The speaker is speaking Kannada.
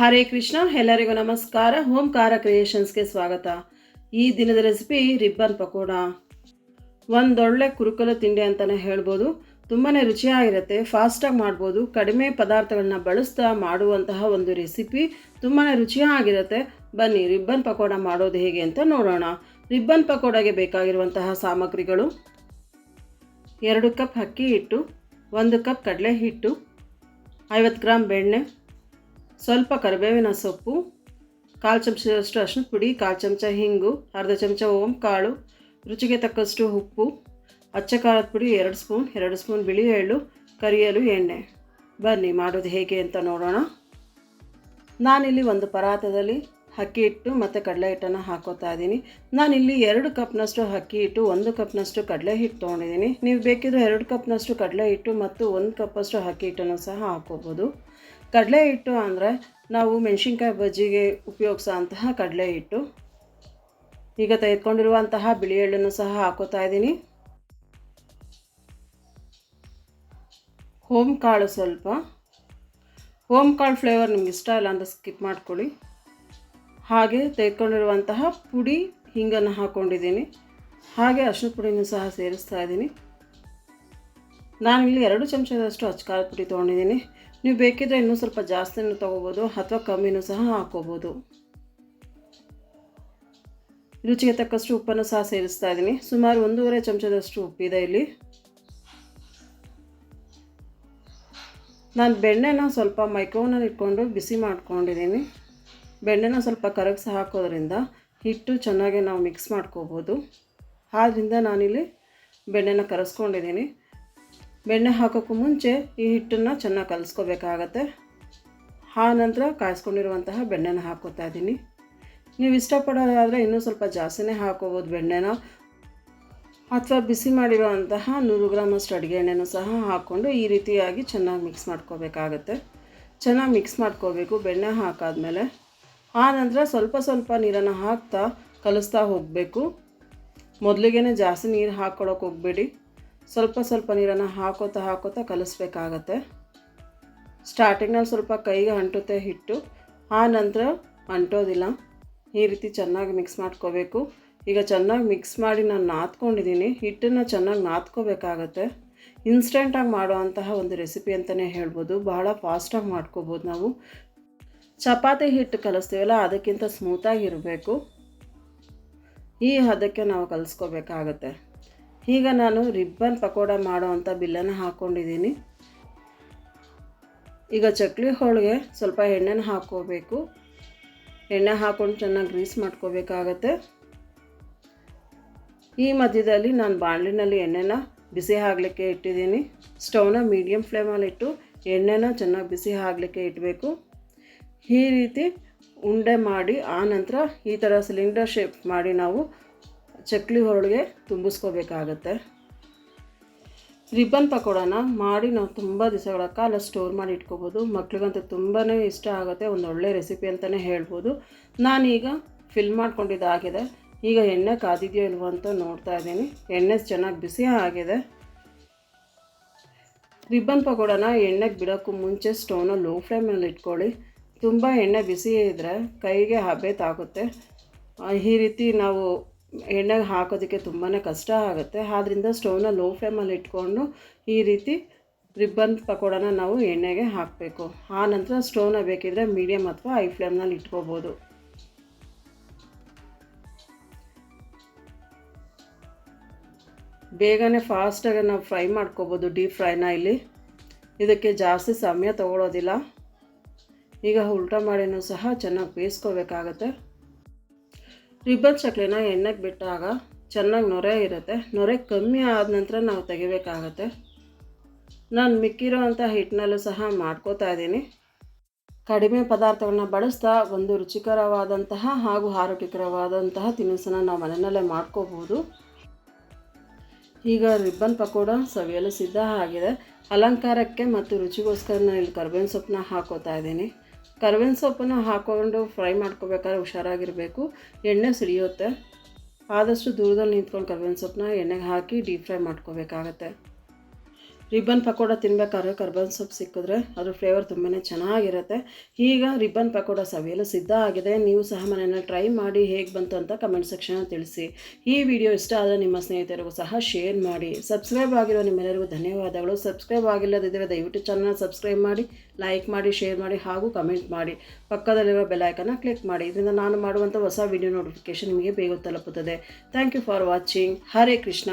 ಹರೇ ಕೃಷ್ಣ, ಎಲ್ಲರಿಗೂ ನಮಸ್ಕಾರ. ಓಂಕಾರ ಕ್ರಿಯೇಷನ್ಸ್ಗೆ ಸ್ವಾಗತ. ಈ ದಿನದ ರೆಸಿಪಿ ರಿಬ್ಬನ್ ಪಕೋಡ. ಒಂದೊಳ್ಳೆ ಕುರುಕಲು ತಿಂಡಿ ಅಂತಲೇ ಹೇಳ್ಬೋದು. ತುಂಬಾ ರುಚಿಯಾಗಿರುತ್ತೆ, ಫಾಸ್ಟಾಗಿ ಮಾಡ್ಬೋದು. ಕಡಿಮೆ ಪದಾರ್ಥಗಳನ್ನ ಬಳಸ್ತಾ ಮಾಡುವಂತಹ ಒಂದು ರೆಸಿಪಿ. ತುಂಬಾ ರುಚಿಯಾಗಿರುತ್ತೆ. ಬನ್ನಿ, ರಿಬ್ಬನ್ ಪಕೋಡ ಮಾಡೋದು ಹೇಗೆ ಅಂತ ನೋಡೋಣ. ರಿಬ್ಬನ್ ಪಕೋಡಗೆ ಬೇಕಾಗಿರುವಂತಹ ಸಾಮಗ್ರಿಗಳು ಎರಡು ಕಪ್ ಅಕ್ಕಿ ಹಿಟ್ಟು, ಒಂದು ಕಪ್ ಕಡಲೆ ಹಿಟ್ಟು, ಐವತ್ತು ಗ್ರಾಮ್ ಬೆಣ್ಣೆ ಸ್ವಲ್ಪ ಕರಿಬೇವಿನ ಸೊಪ್ಪು, ಕಾಲು ಚಮಚದಷ್ಟು ಅರ್ಶಿನ ಪುಡಿ, ಕಾಲು ಚಮಚ ಹಿಂಗು, ಅರ್ಧ ಚಮಚ ಓಂ ಕಾಳು, ರುಚಿಗೆ ತಕ್ಕಷ್ಟು ಉಪ್ಪು, ಅಚ್ಚ ಖಾರದ ಪುಡಿ ಎರಡು ಸ್ಪೂನ್ ಎರಡು ಸ್ಪೂನ್ ಬಿಳಿ ಎಳ್ಳು, ಕರಿಯಲು ಎಣ್ಣೆ. ಬನ್ನಿ, ಮಾಡೋದು ಹೇಗೆ ಅಂತ ನೋಡೋಣ. ನಾನಿಲ್ಲಿ ಒಂದು ಪರಾತದಲ್ಲಿ ಅಕ್ಕಿ ಹಿಟ್ಟು ಮತ್ತು ಕಡಲೆ ಹಿಟ್ಟನ್ನು ಹಾಕೋತಾ ಇದ್ದೀನಿ. ನಾನಿಲ್ಲಿ ಎರಡು ಕಪ್ನಷ್ಟು ಅಕ್ಕಿ ಹಿಟ್ಟು, ಒಂದು ಕಪ್ನಷ್ಟು ಕಡಲೆ ಹಿಟ್ಟು ತೊಗೊಂಡಿದ್ದೀನಿ. ನೀವು ಬೇಕಿದ್ರೆ ಎರಡು ಕಪ್ನಷ್ಟು ಕಡಲೆ ಹಿಟ್ಟು ಮತ್ತು ಒಂದು ಕಪ್ಪಷ್ಟು ಅಕ್ಕಿ ಹಿಟ್ಟನ್ನು ಸಹ ಹಾಕೋಬೋದು. ಕಡಲೆ ಹಿಟ್ಟು ಅಂದರೆ ನಾವು ಮೆಣಸಿನ್ಕಾಯಿ ಬಜ್ಜಿಗೆ ಉಪಯೋಗಿಸೋ ಅಂತಹ ಕಡಲೆ ಹಿಟ್ಟು. ಈಗ ತೆಗೆದುಕೊಂಡಿರುವಂತಹ ಬಿಳಿ ಎಳ್ಳನ್ನು ಸಹ ಹಾಕೋತಾ ಇದ್ದೀನಿ. ಹೋಮ್ ಕಾಳು ಸ್ವಲ್ಪ. ಹೋಮ್ ಕಾಳು ಫ್ಲೇವರ್ ನಿಮ್ಗೆ ಇಷ್ಟ ಇಲ್ಲ ಅಂತ ಸ್ಕಿಪ್ ಮಾಡ್ಕೊಳ್ಳಿ. ಹಾಗೆ ತೆಗೆದುಕೊಂಡಿರುವಂತಹ ಪುಡಿ ಹಿಂಗನ್ನು ಹಾಕ್ಕೊಂಡಿದ್ದೀನಿ ಹಾಗೆ ಅರ್ಶಿನ ಪುಡಿನೂ ಸಹ ಸೇರಿಸ್ತಾ ಇದ್ದೀನಿ. ನಾನಿಲ್ಲಿ ಎರಡು ಚಮಚದಷ್ಟು ಅಚ್ಕಾರದ ಪುಡಿ ತೊಗೊಂಡಿದ್ದೀನಿ. ನೀವು ಬೇಕಿದ್ದರೆ ಇನ್ನೂ ಸ್ವಲ್ಪ ಜಾಸ್ತಿನೂ ತೊಗೋಬೋದು ಅಥವಾ ಕಮ್ಮಿನೂ ಸಹ ಹಾಕೋಬೋದು. ರುಚಿಗೆ ತಕ್ಕಷ್ಟು ಉಪ್ಪನ್ನು ಸಹ ಸೇರಿಸ್ತಾ ಇದ್ದೀನಿ. ಸುಮಾರು ಒಂದೂವರೆ ಚಮಚದಷ್ಟು ಉಪ್ಪಿದೆ ಇಲ್ಲಿ. ನಾನು ಬೆಣ್ಣೆನ ಸ್ವಲ್ಪ ಮೈಕ್ರೋನಲ್ಲಿ ಇಟ್ಕೊಂಡು ಬಿಸಿ ಮಾಡ್ಕೊಂಡಿದ್ದೀನಿ. ಬೆಣ್ಣೆನ ಸ್ವಲ್ಪ ಕರಗಿಸಿ ಹಾಕೋದ್ರಿಂದ ಹಿಟ್ಟು ಚೆನ್ನಾಗಿ ನಾವು ಮಿಕ್ಸ್ ಮಾಡ್ಕೋಬೋದು. ಆದ್ದರಿಂದ ನಾನಿಲ್ಲಿ ಬೆಣ್ಣೆನ ಕರೆಸ್ಕೊಂಡಿದ್ದೀನಿ. ಬೆಣ್ಣೆ ಹಾಕೋಕ್ಕೂ ಮುಂಚೆ ಈ ಹಿಟ್ಟನ್ನು ಚೆನ್ನಾಗಿ ಕಲಿಸ್ಕೋಬೇಕಾಗತ್ತೆ. ಆ ನಂತರ ಕಾಯಿಸ್ಕೊಂಡಿರುವಂತಹ ಬೆಣ್ಣೆನ ಹಾಕೋತಾ ಇದ್ದೀನಿ. ನೀವು ಇಷ್ಟಪಡೋದಾದರೆ ಇನ್ನೂ ಸ್ವಲ್ಪ ಜಾಸ್ತಿನೇ ಹಾಕೋಬೋದು ಬೆಣ್ಣೆನ. ಅಥವಾ ಬಿಸಿ ಮಾಡಿರುವಂತಹ ನೂರು ಗ್ರಾಮಷ್ಟು ಅಡುಗೆ ಎಣ್ಣೆನೂ ಸಹ ಹಾಕ್ಕೊಂಡು ಈ ರೀತಿಯಾಗಿ ಚೆನ್ನಾಗಿ ಮಿಕ್ಸ್ ಮಾಡ್ಕೋಬೇಕಾಗತ್ತೆ. ಚೆನ್ನಾಗಿ ಮಿಕ್ಸ್ ಮಾಡ್ಕೋಬೇಕು ಬೆಣ್ಣೆ ಹಾಕಾದಮೇಲೆ. ಆ ನಂತರ ಸ್ವಲ್ಪ ಸ್ವಲ್ಪ ನೀರನ್ನು ಹಾಕ್ತಾ ಕಲಿಸ್ತಾ ಹೋಗಬೇಕು. ಮೊದಲಿಗೆ ಜಾಸ್ತಿ ನೀರು ಹಾಕ್ಕೊಳಕ್ಕೆ ಹೋಗಬೇಡಿ. ಸ್ವಲ್ಪ ಸ್ವಲ್ಪ ನೀರನ್ನು ಹಾಕೋತಾ ಹಾಕೋತಾ ಕಲಿಸ್ಬೇಕಾಗತ್ತೆ. ಸ್ಟಾರ್ಟಿಂಗ್ನಲ್ಲಿ ಸ್ವಲ್ಪ ಕೈಗೆ ಅಂಟುತ್ತೆ ಹಿಟ್ಟು, ಆ ನಂತರ ಅಂಟೋದಿಲ್ಲ. ಈ ರೀತಿ ಚೆನ್ನಾಗಿ ಮಿಕ್ಸ್ ಮಾಡ್ಕೋಬೇಕು. ಈಗ ಚೆನ್ನಾಗಿ ಮಿಕ್ಸ್ ಮಾಡಿ ನಾನು ನಾದ್ಕೊಂಡಿದ್ದೀನಿ ಹಿಟ್ಟನ್ನು ಚೆನ್ನಾಗಿ ನಾದ್ಕೋಬೇಕಾಗತ್ತೆ. ಇನ್ಸ್ಟೆಂಟಾಗಿ ಮಾಡುವಂತಹ ಒಂದು ರೆಸಿಪಿ ಅಂತಲೇ ಹೇಳ್ಬೋದು. ಬಹಳ ಫಾಸ್ಟಾಗಿ ಮಾಡ್ಕೋಬೋದು ನಾವು. ಚಪಾತಿ ಹಿಟ್ಟು ಕಲಿಸ್ತೀವಲ್ಲ, ಅದಕ್ಕಿಂತ ಸ್ಮೂತಾಗಿರಬೇಕು ಈ ಹದಕ್ಕೆ ನಾವು ಕಲಿಸ್ಕೋಬೇಕಾಗತ್ತೆ. ಈಗ ನಾನು ರಿಬ್ಬನ್ ಪಕೋಡ ಮಾಡೋ ಬಿಲ್ಲನ ಬಿಲ್ಲನ್ನು ಹಾಕ್ಕೊಂಡಿದ್ದೀನಿ. ಈಗ ಚಕ್ಲಿ ಹೋಳಿಗೆ ಸ್ವಲ್ಪ ಎಣ್ಣೆನ ಹಾಕ್ಕೋಬೇಕು. ಎಣ್ಣೆ ಹಾಕ್ಕೊಂಡು ಚೆನ್ನಾಗಿ ಗ್ರೀಸ್ ಮಾಡ್ಕೋಬೇಕಾಗತ್ತೆ. ಈ ಮಧ್ಯದಲ್ಲಿ ನಾನು ಬಾಣಲಿನಲ್ಲಿ ಎಣ್ಣೆನ ಬಿಸಿ ಆಗಲಿಕ್ಕೆ ಇಟ್ಟಿದ್ದೀನಿ. ಸ್ಟವ್ನ ಮೀಡಿಯಮ್ ಫ್ಲೇಮಲ್ಲಿ ಇಟ್ಟು ಎಣ್ಣೆನ ಚೆನ್ನಾಗಿ ಬಿಸಿ ಆಗಲಿಕ್ಕೆ ಇಡಬೇಕು ಈ ರೀತಿ ಉಂಡೆ ಮಾಡಿ ಆನಂತರ ನಂತರ ಈ ಥರ ಸಿಲಿಂಡರ್ ಶೇಪ್ ಮಾಡಿ ನಾವು ಚಕ್ಲಿ ಹೊರಳಿಗೆ ತುಂಬಿಸ್ಕೋಬೇಕಾಗತ್ತೆ. ರಿಬ್ಬನ್ ಪಕೋಡನ ಮಾಡಿ ನಾವು ತುಂಬ ದಿವಸಗಳ ಕಾಲ ಸ್ಟೋರ್ ಮಾಡಿ ಇಟ್ಕೋಬೋದು. ಮಕ್ಳಿಗಂತೂ ತುಂಬಾ ಇಷ್ಟ ಆಗುತ್ತೆ, ಒಂದು ಒಳ್ಳೆ ರೆಸಿಪಿ ಅಂತಲೇ ಹೇಳ್ಬೋದು. ನಾನೀಗ ಫಿಲ್ ಮಾಡ್ಕೊಂಡಿದ್ದಾಗಿದೆ. ಈಗ ಎಣ್ಣೆ ಕಾದಿದೆಯೋ ಇಲ್ವೋ ಅಂತ ನೋಡ್ತಾ ಇದ್ದೀನಿ. ಎಣ್ಣೆ ಚೆನ್ನಾಗಿ ಬಿಸಿ ಆಗಿದೆ. ರಿಬ್ಬನ್ ಪಕೋಡನ ಎಣ್ಣೆಗೆ ಬಿಡೋಕ್ಕೂ ಮುಂಚೆ ಸ್ಟೋನ ಲೋ ಫ್ಲೇಮಲ್ಲಿ ಇಟ್ಕೊಳ್ಳಿ. ತುಂಬ ಎಣ್ಣೆ ಬಿಸಿ ಇದ್ದರೆ ಕೈಗೆ ಹಬೆ ತಾಗುತ್ತೆ ಈ ರೀತಿ ನಾವು ಎಣ್ಣೆಗೆ ಹಾಕೋದಕ್ಕೆ ತುಂಬಾ ಕಷ್ಟ ಆಗುತ್ತೆ. ಆದ್ದರಿಂದ ಸ್ಟೌವ್ನ ಲೋ ಫ್ಲೇಮಲ್ಲಿ ಇಟ್ಕೊಂಡು ಈ ರೀತಿ ರಿಬ್ಬನ್ ಪಕೋಡನ ನಾವು ಎಣ್ಣೆಗೆ ಹಾಕಬೇಕು. ಆ ನಂತರ ಸ್ಟೌವ್ನ ಬೇಕಿದ್ರೆ ಮೀಡಿಯಮ್ ಅಥವಾ ಹೈ ಫ್ಲೇಮ್ನಲ್ಲಿ ಇಟ್ಕೋಬೋದು. ಬೇಗನೆ ಫಾಸ್ಟಾಗಿ ನಾವು ಫ್ರೈ ಮಾಡ್ಕೋಬೋದು ಡೀಪ್ ಫ್ರೈನ ಇಲ್ಲಿ. ಇದಕ್ಕೆ ಜಾಸ್ತಿ ಸಮಯ ತಗೊಳ್ಳೋದಿಲ್ಲ ಈಗ ಉಲ್ಟಾ ಮಾಡಿನೂ ಸಹ ಚೆನ್ನಾಗಿ ಬೇಯಿಸ್ಕೋಬೇಕಾಗತ್ತೆ. ರಿಬ್ಬನ್ ಚಕ್ಲಿನ ಎಣ್ಣೆಗೆ ಬಿಟ್ಟಾಗ ಚೆನ್ನಾಗಿ ನೊರೆ ಇರುತ್ತೆ. ನೊರೆ ಕಮ್ಮಿ ಆದ ನಂತರ ನಾವು ತೆಗಿಬೇಕಾಗತ್ತೆ. ನಾನು ಮಿಕ್ಕಿರೋ ಅಂಥ ಹಿಟ್ಟಿನಲ್ಲೂ ಸಹ ಮಾಡ್ಕೋತಾ ಇದ್ದೀನಿ. ಕಡಿಮೆ ಪದಾರ್ಥಗಳನ್ನ ಬಳಸ್ತಾ ಒಂದು ರುಚಿಕರವಾದಂತಹ ಹಾಗೂ ಆರೋಗ್ಯಕರವಾದಂತಹ ತಿನಿಸನ್ನು ನಾವು ಮನೆಯಲ್ಲೇ ಮಾಡ್ಕೋಬೋದು. ಈಗ ರಿಬ್ಬನ್ ಪಕೋಡ ಸವಿಯಲು ಸಿದ್ಧ ಆಗಿದೆ. ಅಲಂಕಾರಕ್ಕೆ ಮತ್ತು ರುಚಿಗೋಸ್ಕರ ನಾನು ಇಲ್ಲಿ ಕರ್ಬೇವಿನ ಸೊಪ್ಪನ್ನ ಹಾಕೋತಾ ಇದ್ದೀನಿ. ಕರ್ಬೇವಿನ ಸೊಪ್ಪನ್ನು ಹಾಕ್ಕೊಂಡು ಫ್ರೈ ಮಾಡ್ಕೋಬೇಕಾದ್ರೆ ಹುಷಾರಾಗಿರಬೇಕು. ಎಣ್ಣೆ ಸಿಡಿಯುತ್ತೆ ಆದಷ್ಟು ದೂರದಲ್ಲಿ ನಿಂತ್ಕೊಂಡು ಕರ್ಬೇವಿನ ಸೊಪ್ಪನ್ನ ಎಣ್ಣೆಗೆ ಹಾಕಿ ಡೀಪ್ ಫ್ರೈ ಮಾಡ್ಕೋಬೇಕಾಗತ್ತೆ. ರಿಬ್ಬನ್ ಪಕೋಡ ತಿನ್ಬೇಕಾದ್ರೆ ಕರ್ಬೇವಿನ ಸೊಪ್ಪು ಸಿಕ್ಕಿದ್ರೆ ಅದ್ರ ಫ್ಲೇವರ್ ತುಂಬಾ ಚೆನ್ನಾಗಿರುತ್ತೆ. ಈಗ ರಿಬ್ಬನ್ ಪಕೋಡ ಸವಿಯಲು ಸಿದ್ಧ ಆಗಿದೆ. ನೀವು ಸಹ ಮನೆಯನ್ನು ಟ್ರೈ ಮಾಡಿ ಹೇಗೆ ಬಂತು ಅಂತ ಕಮೆಂಟ್ ಸೆಕ್ಷನ್ ತಿಳಿಸಿ. ಈ ವಿಡಿಯೋ ಇಷ್ಟ ಆದರೆ ನಿಮ್ಮ ಸ್ನೇಹಿತರಿಗೂ ಸಹ ಶೇರ್ ಮಾಡಿ. ಸಬ್ಸ್ಕ್ರೈಬ್ ಆಗಿರೋ ನಿಮ್ಮೆಲ್ಲರಿಗೂ ಧನ್ಯವಾದಗಳು. ಸಬ್ಸ್ಕ್ರೈಬ್ ಆಗಿಲ್ಲದಿದ್ದರೆ ದಯವಿಟ್ಟು ಚಾನಲ್ ಸಬ್ಸ್ಕ್ರೈಬ್ ಮಾಡಿ ಲೈಕ್ ಮಾಡಿ ಶೇರ್ ಮಾಡಿ ಹಾಗೂ ಕಮೆಂಟ್ ಮಾಡಿ. ಪಕ್ಕದಲ್ಲಿರುವ ಬೆಲೈಕನ್ನು ಕ್ಲಿಕ್ ಮಾಡಿ. ಇದರಿಂದ ನಾನು ಮಾಡುವಂಥ ಹೊಸ ವಿಡಿಯೋ ನೋಟಿಫಿಕೇಶನ್ ನಿಮಗೆ ಬೇಗ ತಲುಪುತ್ತದೆ. Thank you for watching Hare Krishna